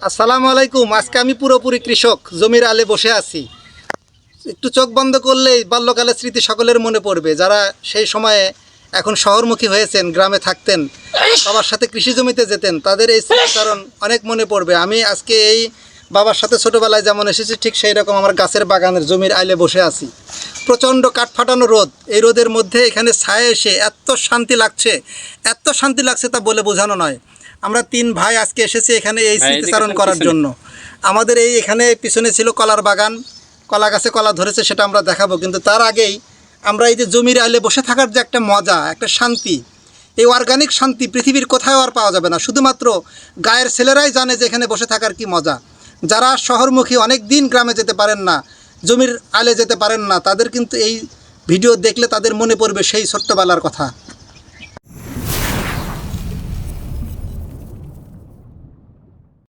আসসালামু আলাইকুম। আজকে আমি পুরোপুরি কৃষক, জমির আলে বসে আছি। একটু চোখ বন্ধ করলেই বাল্যকালের স্মৃতি সকলের মনে পড়বে। যারা সেই সময়ে এখন শহরমুখী হয়েছেন, গ্রামে থাকতেন, বাবার সাথে কৃষি জমিতে যেতেন, তাদের এই স্মৃতিচারণ অনেক মনে পড়বে। আমি আজকে এই বাবার সাথে ছোটোবেলায় যেমন এসেছি, ঠিক সেই রকম আমার গাছের বাগানের জমির আইলে বসে আছি। প্রচণ্ড কাঠ ফাটানো রোদ। এই রোদের মধ্যে এখানে ছায়া এসে এত শান্তি লাগছে, এত শান্তি লাগছে তা বলে বোঝানো নয়। আমরা তিন ভাই আজকে এসেছি এখানে এই স্মৃতিচারণ করার জন্য। আমাদের এই এখানে পিছনে ছিল কলার বাগান। কলা গাছে কলা ধরেছে সেটা আমরা দেখাবো। কিন্তু তার আগেই আমরা এই যে জমির আলে বসে থাকার যে একটা মজা একটা শান্তি এই অর্গানিক শান্তি পৃথিবীর কোথাও আর পাওয়া যাবে না। শুধুমাত্র গায়ের ছেলেরাই জানে যে এখানে বসে থাকার কি মজা। যারা শহরমুখী অনেক দিন গ্রামে যেতে পারেন না জমির আলে যেতে পারেন না তাদের কিন্তু এই ভিডিও দেখলে তাদের মনে পড়বে সেই ছোট্টবেলার কথা।